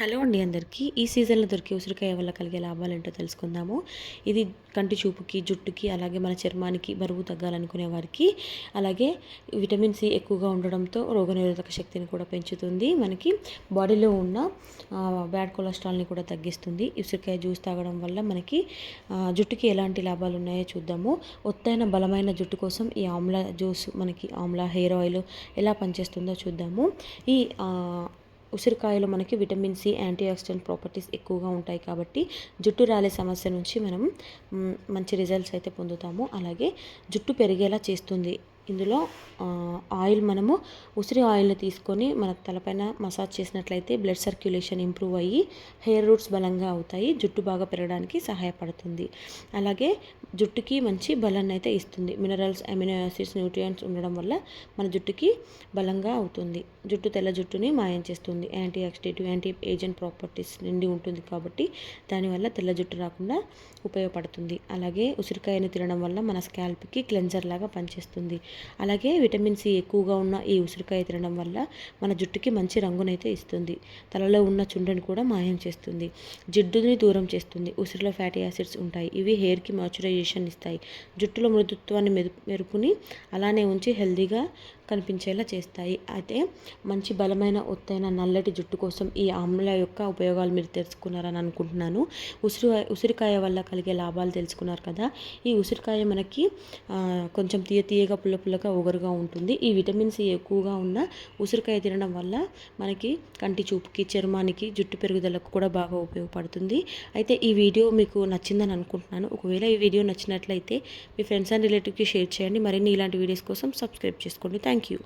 Hello అండి అందరికీ. ఈ సీజన్లో దొరికే ఉసిరికాయ వల్ల కలిగే లాభాలు ఏంటో తెలుసుకుందాము. ఇది కంటి చూపుకి జుట్టుకి అలాగే మన చర్మానికి బరువు తగ్గాలనుకునే వారికి అలాగే విటమిన్ సి ఎక్కువగా ఉండడంతో రోగనిరోధక శక్తిని కూడా పెంచుతుంది. మనకి బాడీలో ఉన్న బ్యాడ్ కొలెస్ట్రాల్ని కూడా తగ్గిస్తుంది. ఉసిరికాయ జ్యూస్ తాగడం వల్ల మనకి జుట్టుకి ఎలాంటి లాభాలు ఉన్నాయో చూద్దాము. ఒత్తైన బలమైన జుట్టు కోసం ఈ ఆమ్లా జ్యూస్ మనకి ఆమ్లా హెయిర్ ఆయిల్ ఎలా పనిచేస్తుందో చూద్దాము. ఈ ఉసిరికాయలో మనకి vitamin C anti oxidant properties ఎక్కువగా ఉంటాయి కాబట్టి జుట్టు రాలే సమస్య నుంచి మనం మంచి రిజల్ట్స్ అయితే పొందుతాము. అలాగే జుట్టు పెరిగేలా చేస్తుంది. ఇందులో ఆయిల్ మనము ఉసిరి ఆయిల్ని తీసుకొని మన తలపైన మసాజ్ చేసినట్లయితే బ్లడ్ సర్క్యులేషన్ ఇంప్రూవ్ అయ్యి హెయిర్ రూట్స్ బలంగా అవుతాయి జుట్టు బాగా పెరగడానికి సహాయపడుతుంది. అలాగే జుట్టుకి మంచి బలాన్ని అయితే ఇస్తుంది. మినరల్స్ అమినో యాసిడ్స్ న్యూట్రియంట్స్ ఉండడం వల్ల మన జుట్టుకి బలంగా అవుతుంది. జుట్టు తెల్ల జుట్టుని మాయం చేస్తుంది. Anti oxidative anti agent properties నిండి ఉంటుంది కాబట్టి దానివల్ల తెల్ల జుట్టు రాకుండా ఉపయోగపడుతుంది. అలాగే ఉసిరికాయను తినడం వల్ల మన స్కాల్ప్కి క్లెన్జర్ లాగా పనిచేస్తుంది. అలాగే విటమిన్ సి ఎక్కువగా ఉన్న ఈ ఉసిరికాయ తినడం వల్ల మన జుట్టుకి మంచి రంగునైతే ఇస్తుంది. తలలో ఉన్న చుండ్రని కూడా మాయం చేస్తుంది. జిడ్డుని దూరం చేస్తుంది. ఉసిరిలో ఫ్యాటీ యాసిడ్స్ ఉంటాయి. ఇవి హెయిర్కి మాయిశ్చరైజేషన్ ఇస్తాయి. జుట్టులో మృదుత్వాన్ని మెరు మెరుపుని అలానే ఉంచి హెల్దీగా కనిపించేలా చేస్తాయి. అయితే మంచి బలమైన ఒత్తైన నల్లటి జుట్టు కోసం ఈ ఆమ్ల యొక్క ఉపయోగాలు మీరు తెలుసుకున్నారని అనుకుంటున్నాను. ఉసిరి ఉసిరికాయ వల్ల కలిగే లాభాలు తెలుసుకున్నారు కదా? ఈ ఉసిరికాయ మనకి కొంచెం తీయ తీయగా పుల్ల పుల్లగా ఒగరుగా ఉంటుంది. ఈ విటమిన్ సి ఎక్కువగా ఉన్న ఉసిరికాయ తినడం వల్ల మనకి కంటి చూపుకి చర్మానికి జుట్టు పెరుగుదలకు కూడా బాగా ఉపయోగపడుతుంది. అయితే ఈ వీడియో మీకు నచ్చిందని అనుకుంటున్నాను. ఒకవేళ ఈ వీడియో నచ్చినట్లయితే మీ ఫ్రెండ్స్ అండ్ రిలేటివ్కి షేర్ చేయండి. మరిన్ని ఇలాంటి వీడియోస్ కోసం సబ్స్క్రైబ్ చేసుకోండి. Thank Thank you.